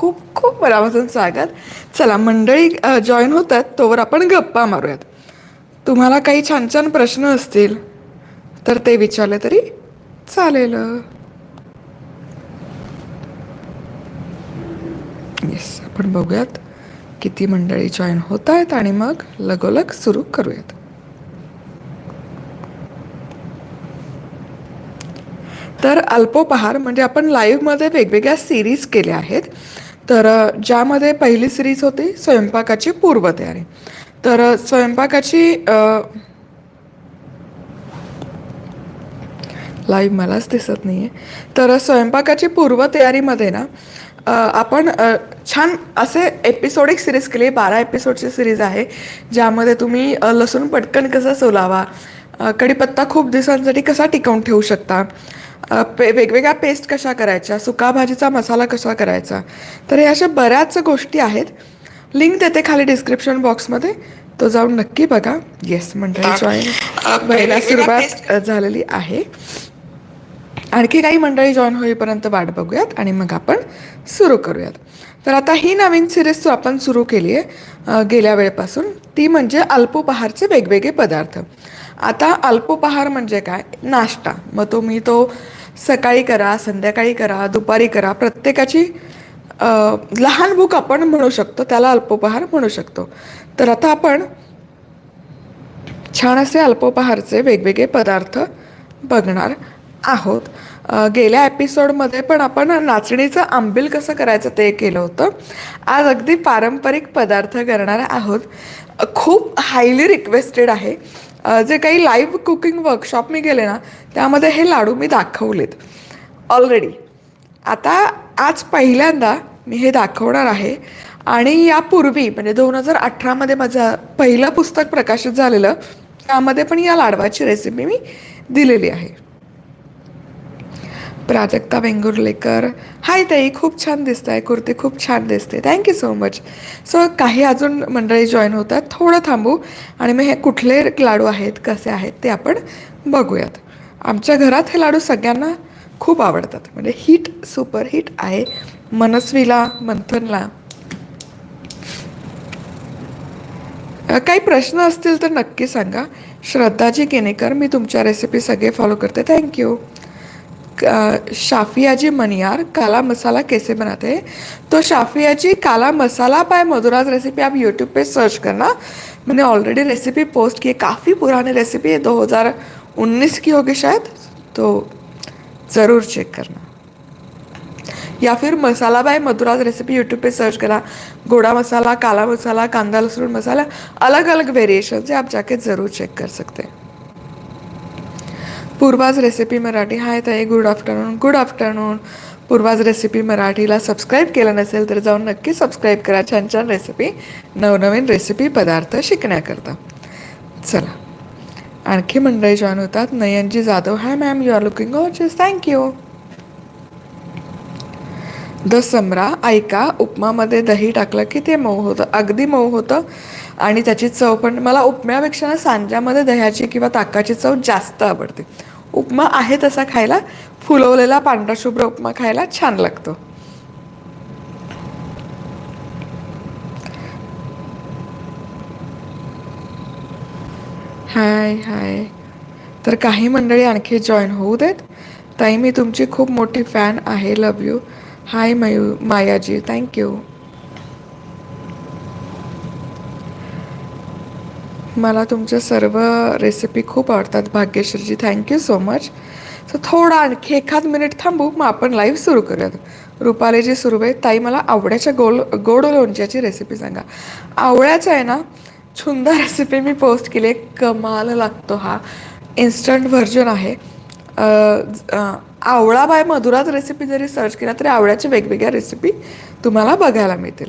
खूप खूप मनापासून स्वागत. चला मंडळी जॉईन होतात तोवर आपण गप्पा मारूयात. तुम्हाला काही छान छान प्रश्न असतील तर ते विचारले तरी चालेल. येस आपण बघूयात किती मंडळी जॉईन होत आहेत आणि मग लगोलग सुरू करूयात. तर अल्पोपहार म्हणजे आपण लाईव्हमध्ये वेगवेगळ्या सिरीज केल्या आहेत. तर ज्यामध्ये पहिली सिरीज होती स्वयंपाकाची पूर्वतयारी. तर स्वयंपाकाची लाईव्ह मलाच दिसत नाही आहे तर स्वयंपाकाची पूर्वतयारीमध्ये ना आपण छान असे एपिसोडिक सिरीज केली. बारा एपिसोडची सिरीज आहे ज्यामध्ये तुम्ही लसूण पटकन कसा सोलावा कडीपत्ता खूप दिवसांसाठी कसा टिकवून ठेवू शकता पे वेगवेगळ्या पेस्ट कशा करायच्या सुका भाजीचा मसाला कसा करायचा? तर हे अशा बऱ्याच गोष्टी आहेत. लिंक देते खाली डिस्क्रिप्शन बॉक्समध्ये तो जाऊन नक्की बघा. येस मंडळी जॉईन व्हायला सुरुवात झालेली आहे. आणखी काही मंडळी जॉईन होईपर्यंत वाट बघूयात आणि मग आपण सुरू करूयात. तर आता ही नवीन सिरीज आपण सुरू केली आहे गेल्या वेळेपासून ती म्हणजे अल्पोपहारचे वेगवेगळे पदार्थ. आता अल्पोपहार म्हणजे काय? नाश्ता. मग तुम्ही तो सकाळी करा संध्याकाळी करा दुपारी करा. प्रत्येकाची लहान भूक आपण म्हणू शकतो त्याला अल्पोपहार म्हणू शकतो. तर आता आपण छान असे अल्पोपहारचे वेगवेगळे पदार्थ बघणार आहोत. गेल्या एपिसोडमध्ये पण आपण नाचणीचं आंबील कसं करायचं ते केलं होतं. आज अगदी पारंपरिक पदार्थ करणार आहोत. खूप हायली रिक्वेस्टेड आहे. जे काही लाईव्ह कुकिंग वर्कशॉप मी गेले ना त्यामध्ये हे लाडू मी दाखवलेत. ऑलरेडी आता आज पहिल्यांदा मी हे दाखवणार आहे. आणि यापूर्वी म्हणजे दोन हजार अठरामध्ये माझं पहिलं पुस्तक प्रकाशित झालेलं त्यामध्ये पण या लाडवाची रेसिपी मी दिलेली आहे. प्राजक्ता वेंगुर्लेकर. हाय ताई खूप छान दिसत आहे कुर्ती खूप छान दिसते. थँक्यू सो मच सो काही अजून मंडळी जॉईन होतात थोडं थांबू. आणि मग हे कुठले लाडू आहेत कसे आहेत ते आपण बघूयात. आमच्या घरात हे लाडू सगळ्यांना खूप आवडतात. म्हणजे हिट सुपर हिट आहे. मनस्वीला मंथनला. काही प्रश्न असतील तर नक्की सांगा. श्रद्धाजी केनेकर मी तुमच्या रेसिपी सगळे फॉलो करते. थँक्यू शाफियाजी मनियार काला मसाला कैसे बनाते हैं? तो शाफियाजी काला मसाला बाय मधुराज रेसिपी आप यूट्यूब पे सर्च करना। मैंने ऑलरेडी रेसिपी पोस्ट की है काफ़ी पुरानी रेसिपी है 2019 की होगी शायद तो ज़रूर चेक करना। या फिर Masala by Madhuraj recipe YouTube pay search करा गोड़ा मसाला काला मसाला कांदा लहसुन मसाला अलग अलग वेरिएशन है आप जाके ज़रूर चेक कर सकते हैं। पूर्वाज रेसिपी मराठी. हाय ताई good afternoon good afternoon Purvaj recipe मराठीला सबस्क्राईब केलं नसेल तर जाऊन नक्की सबस्क्राईब करा. छान छान रेसिपी नवनवीन रेसिपी पदार्थ शिकण्याकरता. चला. आणखी मंडळी जॉईन होतात. Nayanji Jadhav. Hi ma'am you are looking gorgeous thank you the समरा ऐका उपमामध्ये दही टाकलं की ते मऊ होतं. अगदी मऊ होतं. आणि त्याची चव पण मला उपम्यापेक्षा ना सांज्यामध्ये दह्याची किंवा ताकाची चव जास्त आवडते. उपमा आहे तसा खायला. फुलवलेला पांढरा शुभ्र उपमा खायला छान लागतो. हाय हाय. तर काही मंडळी आणखी जॉईन होऊ देत. ताई मी तुमची खूप मोठी फॅन आहे. Love you hi Mayu Mayaji. Thank you मला तुमच्या सर्व रेसिपी खूप आवडतात Bhagyashreeji. Thank you so much so थोडा आणखी एखाद मिनिट थांबू मग आपण लाईव्ह सुरू करूयात. रुपालीजी सुरू आहे. ताई मला आवड्याच्या गोल गोड लोणच्याची रेसिपी सांगा. आवळ्याचा आहे ना छुंदा रेसिपी मी पोस्ट केली. कमाल लागतो हा. इन्स्टंट व्हर्जन आहे. आवळा बाय मधुराज रेसिपी जरी सर्च केला तरी आवळ्याच्या वेगवेगळ्या रेसिपी तुम्हाला बघायला मिळतील.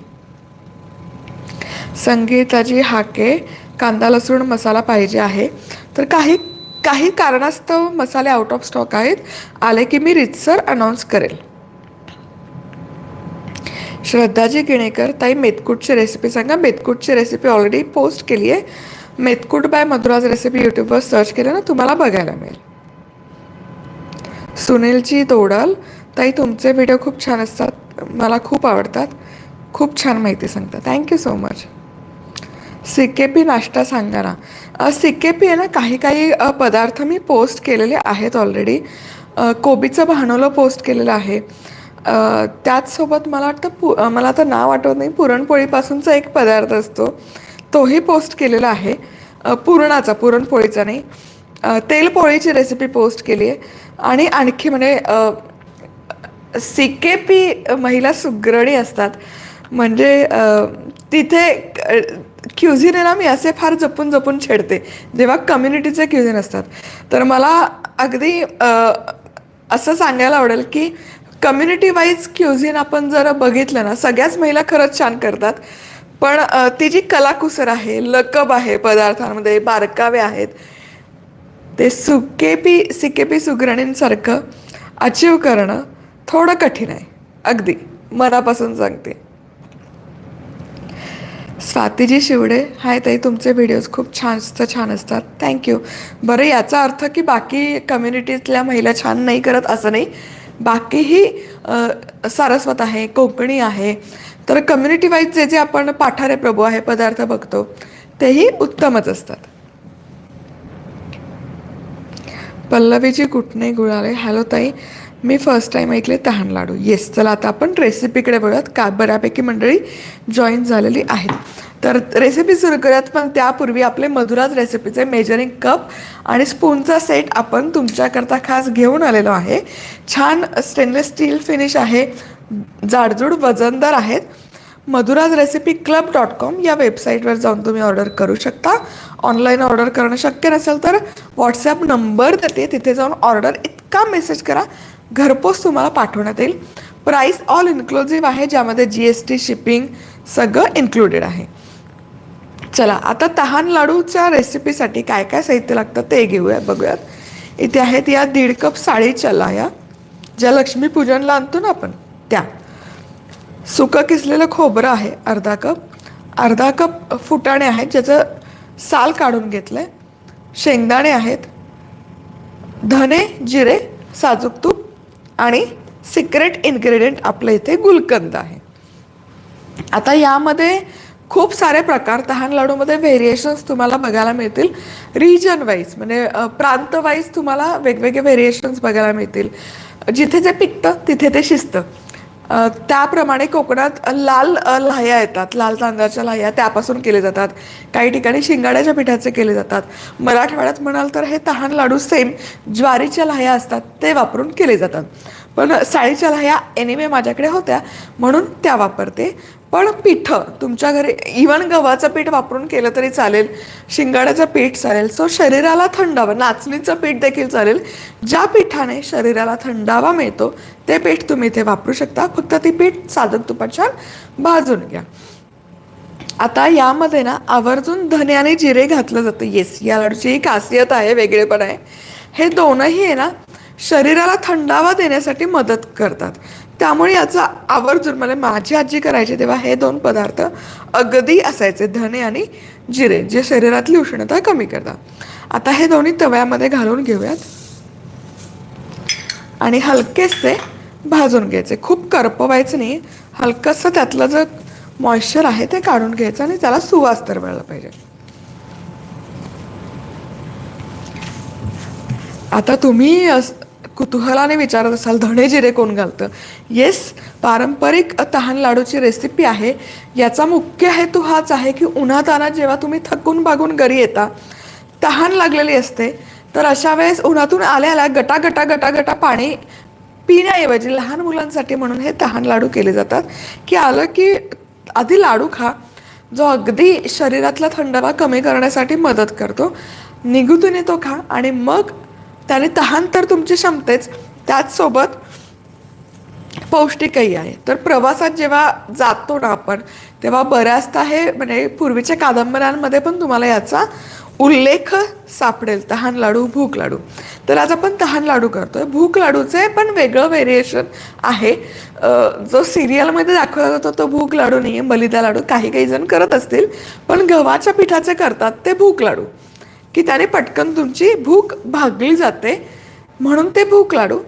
संगीताजी हाके कांदा लसूण मसाला पाहिजे आहे. तर काही काही कारणास्तव मसाले आउट ऑफ स्टॉक आहेत. आले की मी रितसर अनाऊन्स करेल. श्रद्धाजी गिणेकर ताई मेतकूटची रेसिपी सांगा. मेतकूटची रेसिपी ऑलरेडी पोस्ट केली आहे. मेतकूट बाय मधुराज रेसिपी यूट्यूबवर सर्च केलं ना तुम्हाला बघायला मिळेल. सुनीलजी तोडल ताई तुमचे व्हिडिओ खूप छान असतात. मला खूप आवडतात. खूप छान माहिती सांगतात. Thank you so much C K P नाश्ता सांगा ना. सी के पी आहे ना काही काही पदार्थ मी पोस्ट केलेले आहेत ऑलरेडी कोबीचं भानवलं पोस्ट केलेलं आहे. त्याचसोबत मला वाटतं पु मला आता नाव आठवत नाही पुरणपोळीपासूनचा एक पदार्थ असतो. तोही पोस्ट केलेला आहे. पुरणाचा पुरणपोळीचा नाही. तेलपोळीची रेसिपी पोस्ट केली आहे. आणि आणखी म्हणजे सी के पी महिला सुग्रणी असतात. म्हणजे तिथे क्युझिन आहे ना मी असे फार जपून जपून छेडते. जेव्हा कम्युनिटीचे क्युझिन असतात. तर मला अगदी असं सांगायला आवडेल की कम्युनिटी वाईज क्युझिन आपण जर बघितलं ना सगळ्याच महिला खरंच छान करतात. पण ती जी कलाकुसर आहे लकब आहे पदार्थांमध्ये बारकावे आहेत ते सुकेपी सिकेपी सुगरणींसारखं अचीव करणं थोडं कठीण आहे. अगदी. मनापासून सांगते. स्वातीजी शिवडे हाय ताई तुमचे व्हिडिओज खूप छान छान असतात. थँक्यू बरं याचा अर्थ की बाकी कम्युनिटीतल्या महिला छान नाही करत असं नाही. बाकीही सारस्वत आहे कोकणी आहे. तर कम्युनिटी वाईज जे जे आपण पाठारे प्रभू आहे पदार्थ बघतो तेही उत्तमच असतात. पल्लवीची कुठणे गुळाले? हॅलो ताई. मी फर्स्ट टाईम ऐकले तहान लाडू. येस चला आता आपण रेसिपीकडे बघूयात. का बऱ्यापैकी मंडळी जॉईन झालेली आहेत. तर रेसिपी सुरू करूयात. पण त्यापूर्वी आपले मधुराज रेसिपीचे मेजरिंग कप आणि स्पूनचा सेट आपण तुमच्याकरता खास घेऊन आलेलो आहे. छान स्टेनलेस स्टील फिनिश आहे. जाडजूड वजनदार आहेत. Madhura's recipe club dot com या वेबसाईटवर जाऊन तुम्ही ऑर्डर करू शकता. ऑनलाईन ऑर्डर करणं शक्य नसेल तर व्हॉट्सॲप नंबर देते. तिथे जाऊन ऑर्डर इतका मेसेज करा. घरपोच तुम्हाला पाठवण्यात येईल. प्राईस ऑल इन्क्लुझिव्ह आहे ज्यामध्ये जी एस टी शिपिंग सगळं इन्क्लुडेड आहे. चला आता तहान लाडूच्या रेसिपीसाठी काय काय साहित्य लागतं ते घेऊया बघूयात. इथे आहेत या दीड कप साळी चला या. ज्या लक्ष्मीपूजनला आणतो ना आपण त्या. सुकं किसलेलं खोबरं आहे अर्धा कप. अर्धा कप फुटाणे आहेत ज्याचं साल काढून घेतलं आहे शेंगदाणे आहेत. धने जिरे साजूक तूप आणि सिक्रेट इन्ग्रेडियंट आपल्या इथे गुलकंद आहे. आता यामध्ये खूप सारे प्रकार तहान लाडूमध्ये व्हेरिएशन्स तुम्हाला बघायला मिळतील. रिजन वाईज म्हणजे प्रांतवाईज प्रांत वाईज तुम्हाला वेगवेगळे व्हेरिएशन्स बघायला मिळतील. जिथे जे पिकतं तिथे ते शिजतं. त्याप्रमाणे कोकणात लाल लाह्या येतात. लाल तांदळाच्या लाह्या त्यापासून केले जातात. काही ठिकाणी शिंगाड्याच्या पिठाचे केले जातात. मराठवाड्यात म्हणाल तर हे तहान लाडू सेम ज्वारीच्या लाह्या असतात ते वापरून केले जातात. पण साळीच्या लाह्या एनिवे माझ्याकडे होत्या म्हणून त्या वापरते. पण पिठं तुमच्या घरी इवन गव्हाचं पीठ वापरून केलं तरी चालेल शिंगाड्याचं पीठ चालेल सो शरीराला थंडावा नाचणीचं पीठ देखील चालेल ज्या पिठाने शरीराला थंडावा मिळतो ते पीठ तुम्ही इथे वापरू शकता. फक्त ती पीठ साधक तुपाच्या भाजून घ्या. आता यामध्ये ना आवर्जून धने आणि जिरे घातलं जातं. येस या लाडूची ही खासियत आहे वेगळेपण आहे. हे दोनही आहे ना शरीराला थंडावा देण्यासाठी मदत करतात. त्यामुळे याचा आवर्जून मला माझी आजी करायची तेव्हा हे दोन पदार्थ अगदी असायचे. धने आणि जिरे जे शरीरातली उष्णता कमी करतात. आता हे दोन्ही तव्यामध्ये घालून घेऊयात. आणि हलकेसे भाजून घ्यायचे. खूप करपवायचं नाही. हलकंसं त्यातलं जे मॉइश्चर आहे ते काढून घ्यायचं आणि त्याला सुवास तर मिळाला पाहिजे. आता तुम्ही कुतूहलाने विचारत असाल धणे जिरे कोण घालतं? येस पारंपरिक तहान लाडूची रेसिपी आहे. याचा मुख्य हेतू हाच आहे की उन्हातानात जेव्हा तुम्ही थकून बागून घरी येता तहान लागलेली असते तर अशा वेळेस उन्हातून आल्याला गटा गटा गटा गटा पाणी पिण्याऐवजी लहान मुलांसाठी म्हणून हे तहान लाडू केले जातात. की आलं की आधी लाडू खा जो अगदी शरीरातला थंडावा कमी करण्यासाठी मदत करतो. निगुतीने तो खा आणि मग त्याने तहान तर तुमची क्षमतेच त्याचसोबत पौष्टिकही आहे. तर प्रवासात जेव्हा जातो ना आपण तेव्हा बऱ्याचदा हे म्हणजे पूर्वीच्या कादंबऱ्यांमध्ये पण तुम्हाला याचा उल्लेख सापडेल. तहान लाडू भूक लाडू. तर आज आपण तहान लाडू करतोय. भूक लाडूचे पण वेगळं व्हेरिएशन आहे. जो सिरियलमध्ये दाखवला जातो तो भूक लाडू नाही आहे मलिदा लाडू. काही काही जण करत असतील पण गव्हाच्या पिठाचे करतात ते भूक लाडू. की त्याने पटकन तुमची भूक भागली जाते म्हणून ते भूक लाडू.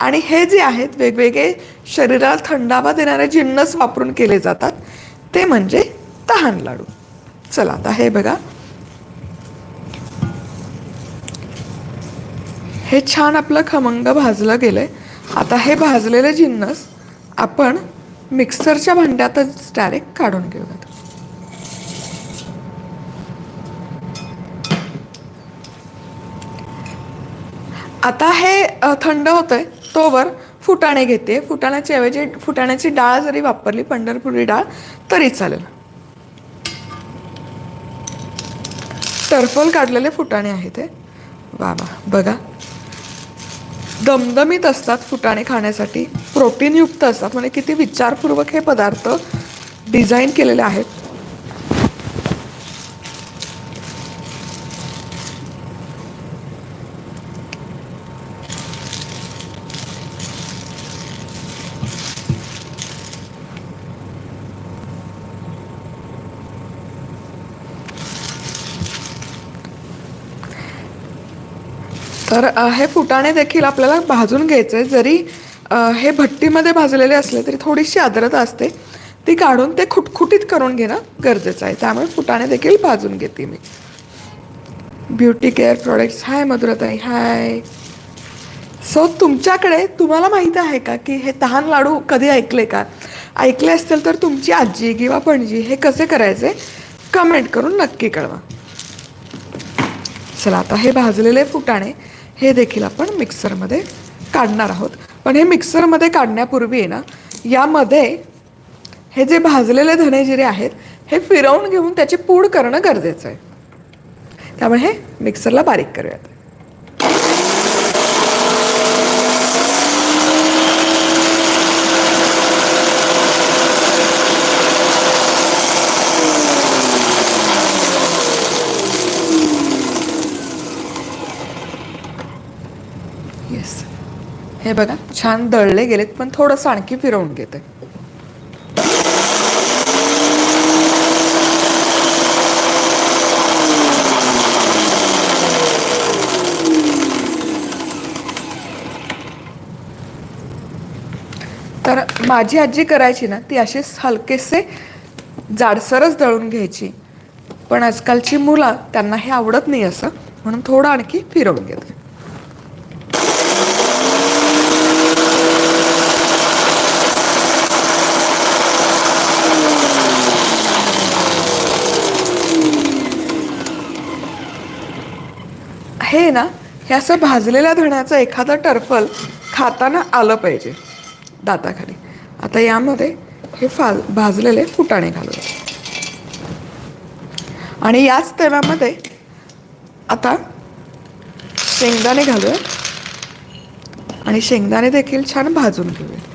आणि हे जे आहेत वेगवेगळे शरीराला थंडावा देणारे जिन्नस वापरून केले जातात ते म्हणजे तहान लाडू. चला आता हे बघा. हे छान आपलं खमंग भाजलं गेलंय. आता हे भाजलेले जिन्नस आपण मिक्सरच्या भांड्यातच डायरेक्ट काढून घेऊयात. आता हे थंड होतं आहे तोवर फुटाणे घेते. फुटाण्याच्या ऐवजी फुटाण्याची डाळ जरी वापरली पंढरपुरी डाळ तरी चालेल. टर्फल काढलेले फुटाणे आहेत हे. वा वा बघा. दमदमीत असतात फुटाणे खाण्यासाठी. प्रोटीनयुक्त असतात. म्हणजे किती विचारपूर्वक हे पदार्थ डिझाईन केलेले आहेत. तर हे फुटाणे देखील आपल्याला भाजून घ्यायचे आहे. जरी हे भट्टीमध्ये भाजलेले असले तरी थोडीशी आर्द्रता असते. ती काढून ते खुटखुटीत करून घेणं गरजेचं आहे. त्यामुळे फुटाणे देखील भाजून घेते मी. Beauty care products. हाय मधुरताई. हाय. सो तुमच्याकडे तुम्हाला माहीत आहे का की हे तहान लाडू कधी ऐकले का? ऐकले असतील तर तुमची आजी किंवा पणजी हे कसे करायचे? कमेंट करून नक्की कळवा. चला आता हे भाजलेले फुटाणे हे देखील आपण मिक्सरमध्ये काढणार आहोत. पण हे मिक्सरमध्ये काढण्यापूर्वी आहे ना यामध्ये हे जे भाजलेले धने जिरे आहेत हे फिरवून घेऊन त्याची पूड करणं गरजेचं आहे. त्यामुळे हे मिक्सरला बारीक करूयात येस हे बघा छान दळले गेलेत पण थोडंसं आणखी फिरवून घेते. तर माझी आजी करायची ना ती असे हलकेसे जाडसरच दळून घ्यायची. पण आजकालची मुलं त्यांना हे आवडत नाही असं म्हणून थोडं आणखी फिरवून घेते. हे ना हे असं भाजलेल्या धण्याचं एखादं टर्फल खाताना आलं पाहिजे दाताखाली. आता यामध्ये हे फाल भाजलेले फुटाणे घालूया आणि याच तेलामध्ये आता शेंगदाणे घालूया. आणि शेंगदाणे देखील छान भाजून घेऊया.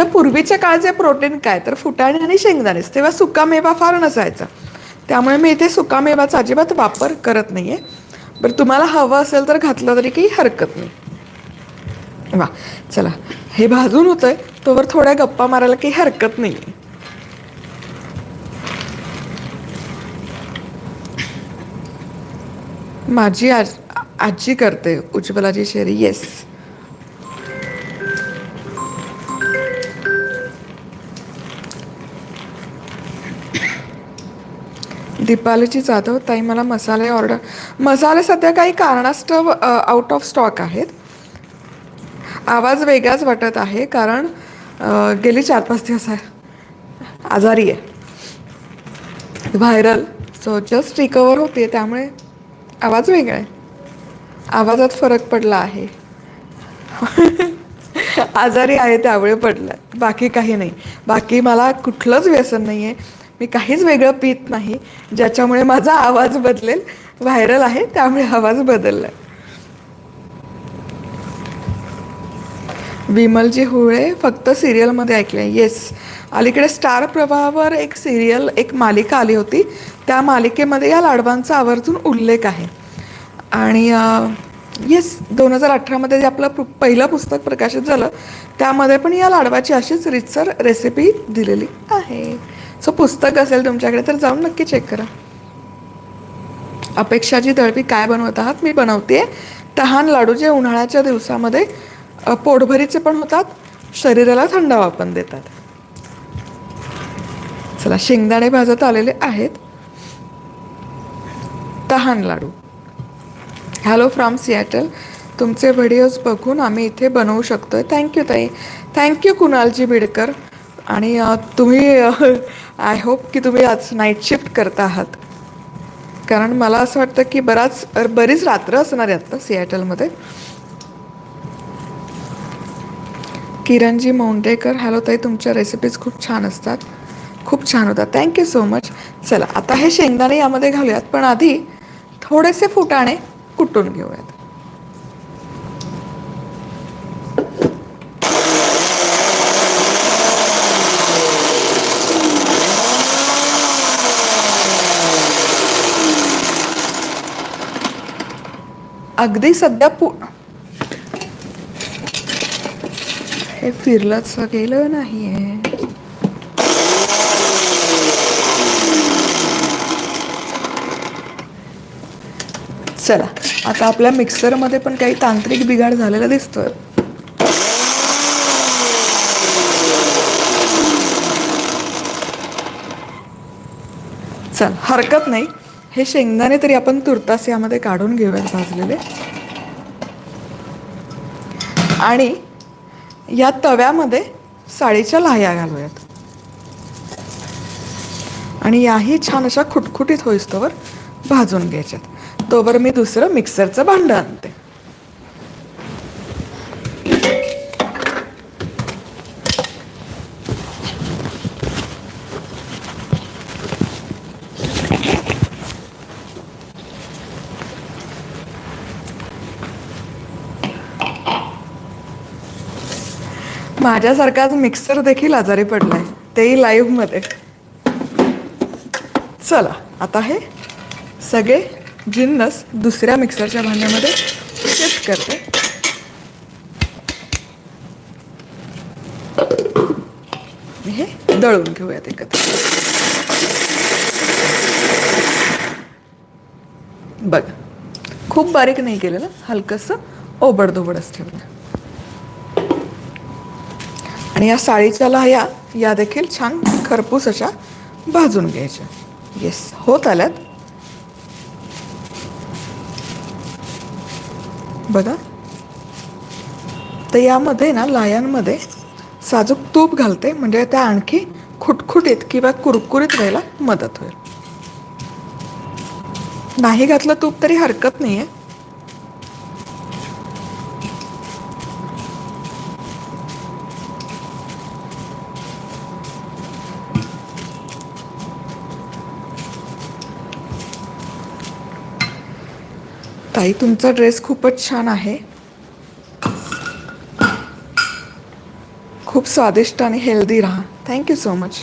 आता पूर्वीच्या काळचे प्रोटीन काय? तर फुटाणे आणि शेंगदाणेच. तेव्हा सुकामेवा फार नसायचा. त्यामुळे मी इथे सुकामेवाचा अजिबात वापर करत नाही आहे बरं तुम्हाला हवं असेल तर घातलं तरी काही हरकत नाही. वा चला. हे भाजून होतं आहे तोवर थोड्या गप्पा मारायला काही हरकत नाही आहे माझी आज आजी करते उज्ज्वलाजी शेरी. येस दीपालीची जाधव ताई मला मसाले ऑर्डर मसाले सध्या काही कारणास्तव आउट ऑफ स्टॉक आहेत. आवाज वेगळाच वाटत आहे कारण गेली चार पाच दिवस आहे. आजारी आहे. व्हायरल सो जस्ट रिकवर होते त्यामुळे आवाज वेगळा आहे. आवाजात फरक पडला आहे. आजारी आहे त्यामुळे पडलं. बाकी काही नाही. बाकी मला कुठलंच व्यसन नाही आहे मी काहीच वेगळं पित नाही. ज्याच्यामुळे माझा आवाज बदलेल व्हायरल आहे त्यामुळे आवाज बदलला विमलजी हुळे फक्त सिरियलमध्ये ऐकले येस अलीकडे स्टार प्रवाहावर एक सिरियल एक मालिका आली होती. त्या मालिकेमध्ये या लाडवांचा आवर्जून उल्लेख आहे. आणि येस दोन हजार अठरामध्ये जे आपलं पहिलं पुस्तक प्रकाशित झालं त्यामध्ये पण या लाडवाची अशीच रितसर रेसिपी दिलेली आहे. सो पुस्तक असेल तुमच्याकडे तर जाऊन नक्की चेक करा. अपेक्षाची तळपी काय बनवत आहात? मी बनवते तहान लाडू जे उन्हाळ्याच्या दिवसामध्ये पोटभरीचे पण होतात शरीराला थंडावा पण देतात. चला शेंगदाणे भाजत आलेले आहेत. तहान लाडू. हॅलो फ्रॉम सिॲटल तुमचे व्हिडिओज बघून आम्ही इथे बनवू शकतो थँक्यू ताई. Thank you Kunalji Bidkar. आणि तुम्ही आय होप की तुम्ही आज नाईट शिफ्ट करता आहात. कारण मला असं वाटतं की बराच बरीच रात्र असणार आहे आत्ता सिॲटलमध्ये किरणजी मोंडेकर हॅलो ताई तुमच्या रेसिपीज खूप छान असतात. खूप छान होतात. थँक्यू सो मच चला आता हे शेंगदाणे यामध्ये घालूयात पण आधी थोडेसे फुटाणे कुटून घेऊयात. अगदी सध्या पु हे फिरलंच गेलं नाहीये. चला आता आपल्या मिक्सरमध्ये पण काही तांत्रिक बिघाड झालेला दिसतोय. चल हरकत नाही. हे शेंगदाणे तरी आपण तुर्तास यामध्ये काढून घेऊयात भाजलेले. आणि या तव्यामध्ये साडीच्या लाह्या घालूयात. आणि याही छान अशा खुटखुटीत होईस्तोवर भाजून घ्यायच्यात. तोवर मी दुसरं मिक्सरचं भांडं आणते. माझ्यासारखाच मिक्सर देखील आजारी पडलाय. तेही लाईव्हमध्ये. चला आता हे सगळे जिन्नस दुसऱ्या मिक्सरच्या भांड्यामध्ये शिफ्ट करते. हे दळून घेऊयात एकत्र. बघ खूप बारीक नाही केलेलं हलकंसं ओबडधोबडच ठेवलं. आणि या साळीच्या लाह्या या देखील छान खरपूस अशा भाजून घ्यायच्या. येस होत आल्यात. बघा. तर यामध्ये ना लायांमध्ये साजूक तूप घालते म्हणजे त्या आणखी खुटखुटीत किंवा कुरकुरीत व्हायला मदत होईल. नाही घातलं तूप तरी हरकत नाहीये. ताई तुमचा ड्रेस खूपच छान आहे. खूप स्वादिष्ट आणि हेल्दी राहा. थँक्यू सो मच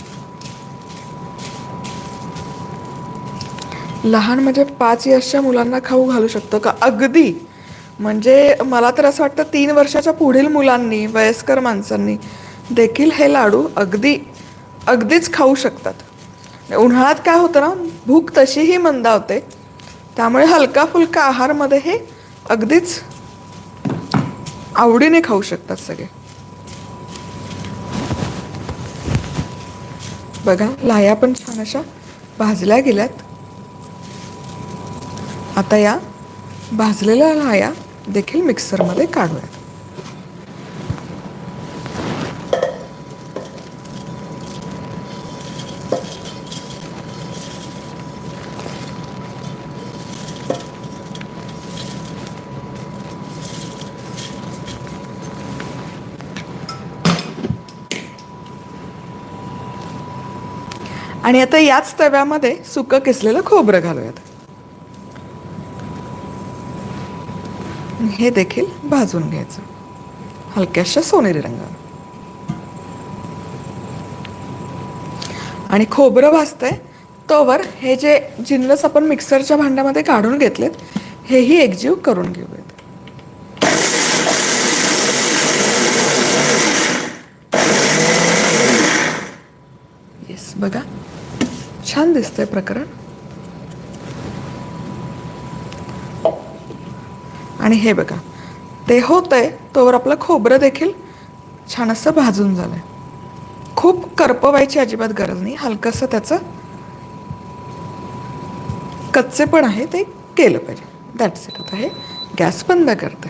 लहान म्हणजे पाच वर्षाच्या मुलांना खाऊ घालू शकतो का? अगदी. म्हणजे मला तर असं वाटतं तीन वर्षाच्या पुढील मुलांनी वयस्कर माणसांनी देखील हे लाडू अगदी अगदीच खाऊ शकतात. उन्हाळ्यात काय होतं ना भूक तशीही मंदावते त्यामुळे हलका फुलका आहारमध्ये हे अगदीच आवडीने खाऊ शकतात सगळे. बघा लाह्या पण छान अशा भाजल्या गेल्यात. आता या भाजलेल्या लाया देखील मिक्सरमध्ये काढूयात. आणि आता याच तव्यामध्ये सुकं किसलेलं खोबरं घालूयात. हे देखील भाजून घ्यायचं. हलक्याशा सोनेरी रंगावर. आणि खोबरं भाजतंय तोवर हे जे जिन्नस आपण मिक्सरच्या भांड्यामध्ये काढून घेतलेत हेही एकजीव करून घेऊयात येस बघा छान दिसतंय प्रकरण. आणि हे बघा ते होतंय तोवर आपलं खोबरं देखील छान असं भाजून झालंय. खूप करपवायची अजिबात गरज नाही हलकंसं त्याचं कच्चे पण आहे ते केलं पाहिजे. दॅट्स इट आता हे गॅस बंद करते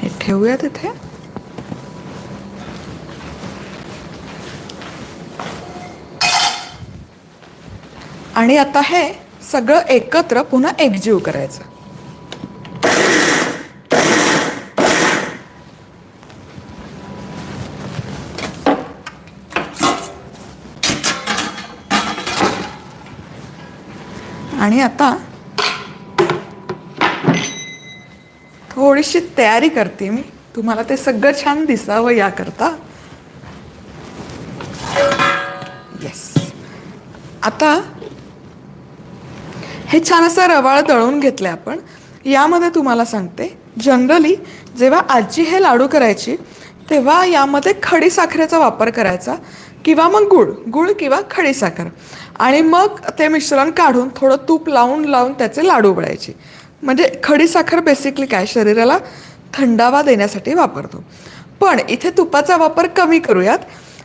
हे ठेवूया तिथे आणि आता हे सगळं एकत्र पुन्हा एकजीव करायचं. आणि आता थोडीशी तयारी करते मी. तुम्हाला ते सगळं छान दिसावं याकरता. येस आता हे छान असं रवाळ दळून घेतलं आपण. यामध्ये तुम्हाला सांगते जनरली जेव्हा आजी हे लाडू करायची तेव्हा यामध्ये खडीसाखरेचा वापर करायचा किंवा मग गुळ गुळ किंवा खडीसाखर आणि मग ते मिश्रण काढून थोडं तूप लावून लावून त्याचे लाडू वळायचे म्हणजे खडीसाखर बेसिकली काय? शरीराला थंडावा देण्यासाठी वापरतो. पण इथे तुपाचा वापर कमी करूयात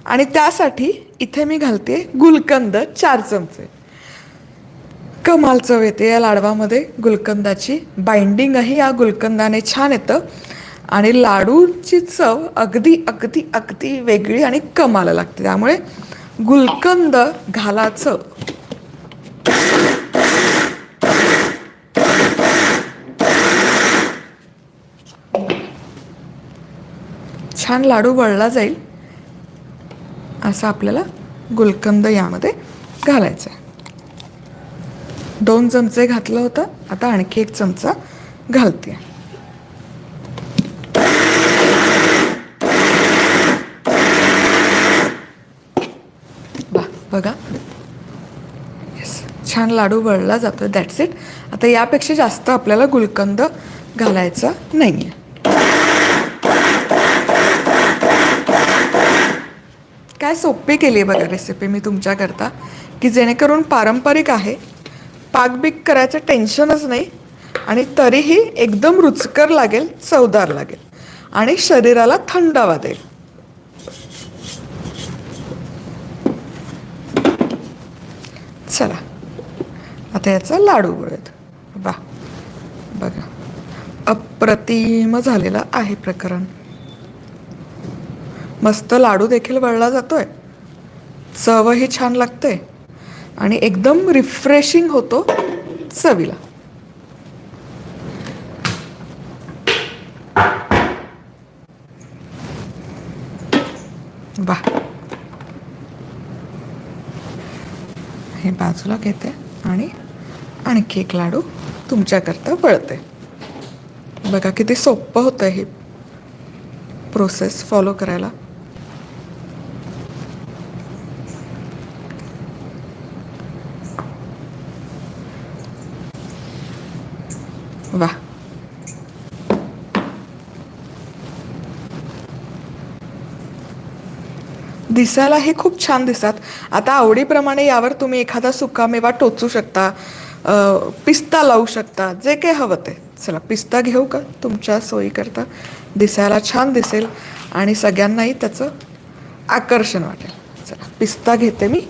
आणि त्यासाठी इथे मी घालते गुलकंद चार चमचे. कमाल चव येते या लाडवामध्ये. गुलकंदाची बाइंडिंगही या गुलकंदाने छान येतं. आणि लाडूची चव अगदी अगदी अगदी वेगळी आणि कमाल लागते. त्यामुळे गुलकंद घालाचं. छान लाडू वळला जाईल असं आपल्याला गुलकंद यामध्ये घालायचं आहे दोन चमचे घातलं होतं आता आणखी एक चमचा घालते. बघा. येस छान लाडू वळला जातो दॅट्स इट आता यापेक्षा जास्त आपल्याला गुलकंद घालायचा नाही आहे काय सोपी केली आहे बघा रेसिपी मी तुमच्याकरता की जेणेकरून पारंपरिक आहे पाकबीक करायचं टेन्शनच नाही आणि तरीही एकदम रुचकर लागेल चवदार लागेल आणि शरीराला थंडावा देईल. चला आता याचा लाडू वळत. वा बघा अप्रतिम झालेलं आहे प्रकरण. मस्त लाडू देखील वळला जातोय. चवही छान लागते. आणि एकदम रिफ्रेशिंग होतो चवीला. वा हे बाजूला घेते आणि आणखी एक लाडू तुमच्याकरता वळते. बघा किती सोपं होतं हे प्रोसेस फॉलो करायला वा दिसायला हे खूप छान दिसतात. आता आवडीप्रमाणे यावर तुम्ही एखादा सुकामेवा टोचू शकता पिस्ता लावू शकता जे काही हवं ते. चला पिस्ता घेऊ का? तुमच्या सोयीकरता. दिसायला छान दिसेल आणि सगळ्यांनाही त्याचं आकर्षण वाटेल. चला पिस्ता घेते मी.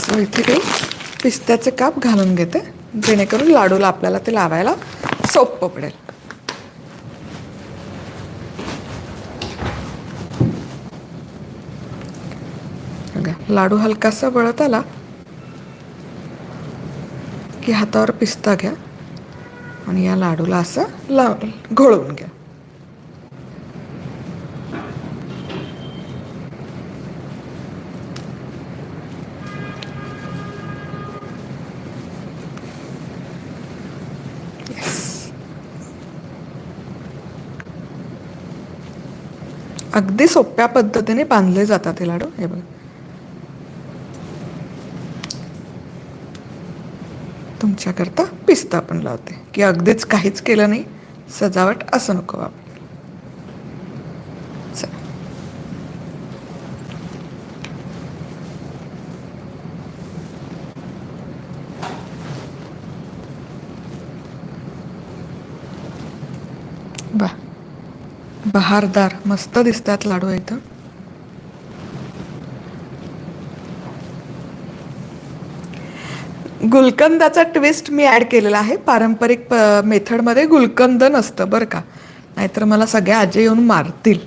सो इथे काही पिस्त्याचे काप घालून घेते. जेणेकरून लाडूला आपल्याला ते लावायला सोपं पडेल. लाडू हलकासा वळत आला की हातावर पिस्ता घ्या आणि या लाडूला असं लाव घोळवून घ्या. अगदी सोप्या पद्धतीने बांधले जातात हे लाडू. हे बघ. तुमच्याकरता पिस्ता पण लावते की अगदीच काहीच केलं नाही सजावट असं नको बाबा चल. वा बहारदार मस्त दिसतात लाडू इथं. गुलकंदाचा ट्विस्ट मी ॲड केलेला आहे. पारंपरिक प मेथडमध्ये गुलकंद नसतं बरं का. नाहीतर मला सगळ्या आजी येऊन मारतील.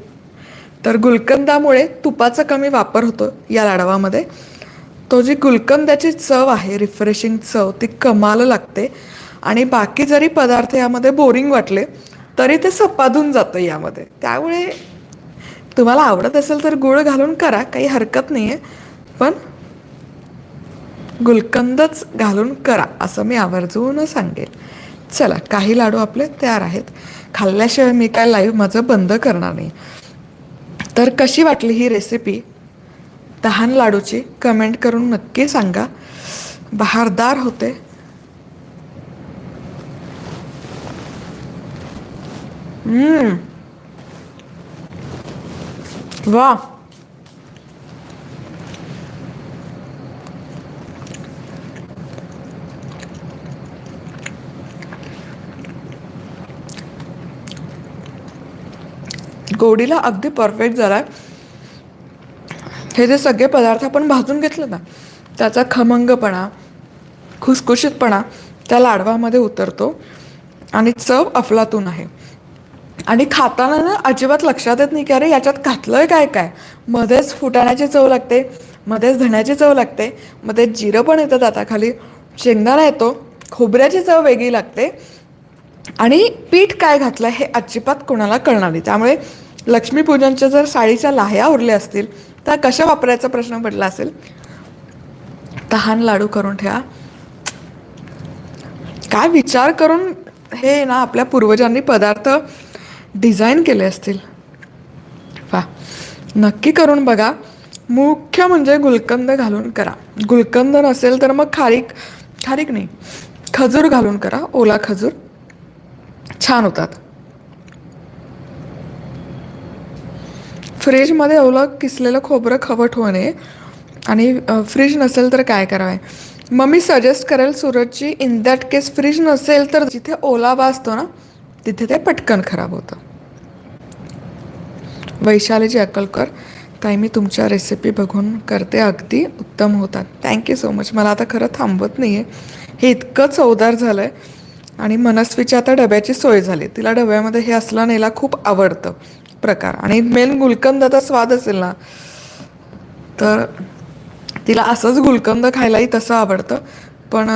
तर गुलकंदामुळे तुपाचा कमी वापर होतो या लाडवामध्ये. तो जी गुलकंदाची चव आहे रिफ्रेशिंग चव ती कमाल लागते. आणि बाकी जरी पदार्थ यामध्ये बोरिंग वाटले तरी ते सपादून जातं यामध्ये. त्यामुळे तुम्हाला आवडत असेल तर गुळ घालून करा काही हरकत नाही आहे पण गुलकंदच घालून करा असं मी आवर्जून सांगेल. चला काही लाडू आपले तयार आहेत. खाल्ल्याशिवाय मी काय लाईव्ह माझं बंद करणार नाही. तर कशी वाटली ही रेसिपी तहान लाडूची कमेंट करून नक्की सांगा. बहारदार होते. हम्म. वा गोडीला अगदी परफेक्ट झालाय. हे जे सगळे पदार्थ आपण भाजून घेतले ना त्याचा खमंगपणा खुसखुशीतपणा त्या लाडवामध्ये उतरतो. आणि चव अफलातून आहे. आणि खाताना ना अजिबात लक्षात येत नाही की अरे याच्यात घातलंय काय काय? मध्येच फुटाण्याची चव लागते मध्येच धण्याची चव लागते मध्येच जिरं पण येतं दाताखाली. शेंगदाणा येतो खोबऱ्याची चव वेगळी लागते. आणि पीठ काय घातलं हे अजिबात कोणाला कळणार नाही. त्यामुळे लक्ष्मीपूजनच्या जर साडीच्या लाह्या उरल्या असतील तर कशा वापरायचा प्रश्न पडला असेल? तहान लाडू करून ठेवा. काय विचार करून हे ना आपल्या पूर्वजांनी पदार्थ डिझाईन केले असतील. वा. नक्की करून बघा. मुख्य म्हणजे गुलकंद घालून करा. गुलकंद नसेल तर मग खारीक खारीक नाही. खजूर घालून करा. ओला खजूर. छान होतात. फ्रीजमध्ये ओलं किसलेलं खोबरं खवट होऊ नये. आणि फ्रीज नसेल तर काय करावे? मग मी सजेस्ट करेल सूरजची इन दॅट केस फ्रीज नसेल तर जिथे ओलावा असतो ना तिथे ते पटकन खराब होतं. वैशालीजी अक्कलकर ताई मी तुमच्या रेसिपी बघून करते. अगदी उत्तम होतात. थँक्यू सो मच मला आता खरं थांबवत नाही आहे हे इतकं चवदार झालं आहे आणि मनस्वीची आता डब्याची सोय झाली. तिला डब्यामध्ये हे असलं नेला खूप आवडतं प्रकार. आणि मेन गुलकंदाचा स्वाद असेल ना तर तिला असंच गुलकंद खायलाही तसं आवडतं. पण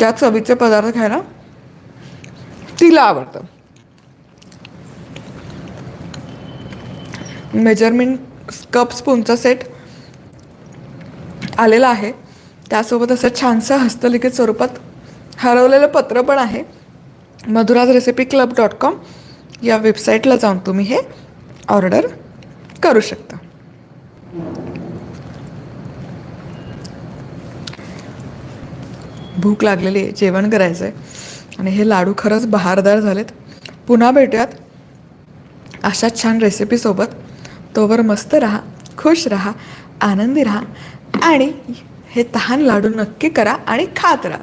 त्या चवीचे पदार्थ खायला तिला आवडतं. मेजरमेंट कप स्पूनचा सेट आलेला आहे. त्यासोबत असं छानसं हस्तलिखित स्वरूपात हरवलेलं पत्र पण आहे. Madhura's recipe club dot com या वेबसाईटला जाऊन तुम्ही हे ऑर्डर करू शकता. भूक लागलेली आहे जेवण करायचं आहे आणि हे लाडू खरंच बहारदार झालेत. पुन्हा भेटूयात. अशा छान रेसिपीसोबत तोवर मस्त राहा खुश राहा आनंदी राहा आणि हे तहान लाडू नक्की करा आणि खात राहा.